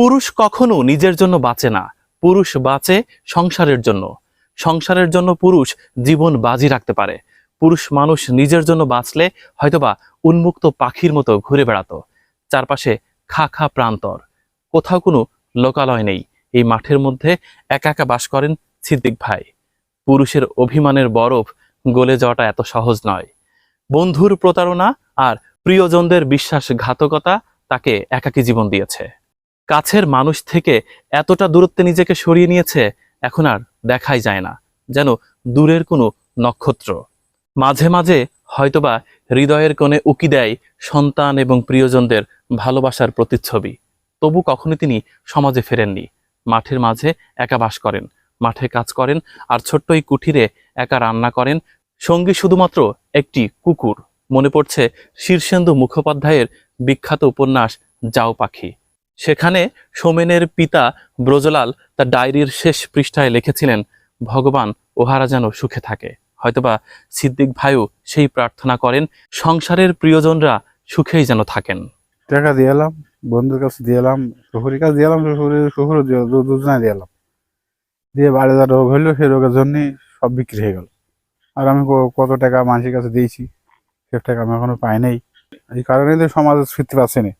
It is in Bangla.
পুরুষ কখনো নিজের জন্য বাঁচে না, পুরুষ বাঁচে সংসারের জন্য। সংসারের জন্য পুরুষ জীবন বাজি রাখতে পারে। পুরুষ মানুষ নিজের জন্য বাঁচলে হয়তোবা উন্মুক্ত পাখির মতো ঘুরে বেড়াতো। চারপাশে খা খা প্রান্তর। কোথাও কোনো লোকালয় নেই। এই মাঠের মধ্যে একা একা বাস করেন সিদ্দিক ভাই। পুরুষের অভিমানের বরফ গলে যাওয়াটা এত সহজ নয়। বন্ধুর প্রতারণা আর প্রিয়জনদের বিশ্বাসঘাতকতা তাকে একাকী জীবন দিয়েছে। কাছের মানুষ থেকে এতটা দূরত্বে নিজেকে সরিয়ে নিয়েছে, এখন আর দেখাই যায় না, যেন দূরের কোনো নক্ষত্র। মাঝে মাঝে হয়তোবা হৃদয়ের কোণে উকি দেয় সন্তান এবং প্রিয়জনদের ভালোবাসার প্রতিচ্ছবি। তবু কখনো তিনি সমাজে ফেরেননি। মাঠের মাঝে একা বাস করেন, মাঠে কাজ করেন আর ছোট্ট এই কুঠিরে একা রান্না করেন। সঙ্গী শুধুমাত্র একটি কুকুর। মনে পড়ছে শীর্ষেন্দু মুখোপাধ্যায়ের বিখ্যাত উপন্যাস, যাও পাখি। সেখানে সোমেনের পিতা ব্রজলাল তার ডায়েরির শেষ পৃষ্ঠায় লিখেছিলেন, ভগবান ওহারা যেন সুখে থাকে। হয়তোবা সিদ্দিক ভাইও সেই প্রার্থনা করেন, সংসারের প্রিয়জনরা সুখেই যেন থাকেন। টাকা দিয়ে এলাম, বন্ধুর কাছে দিয়ে এলাম শ্বশুরের কাছে দিয়ে এলাম শ্বশুরের শ্বশুরও দিয়ে দুজনায় দিয়ে এলাম। দিয়ে বাড়ি যা রোগ হইল, সেই রোগের জন্যই সব বিক্রি হয়ে গেল। আর আমি কত টাকা মানুষের কাছে দিয়েছি, সে টাকা আমি এখনও পাই নাই। এই কারণেই তো সমাজ ফিরতে পারছে না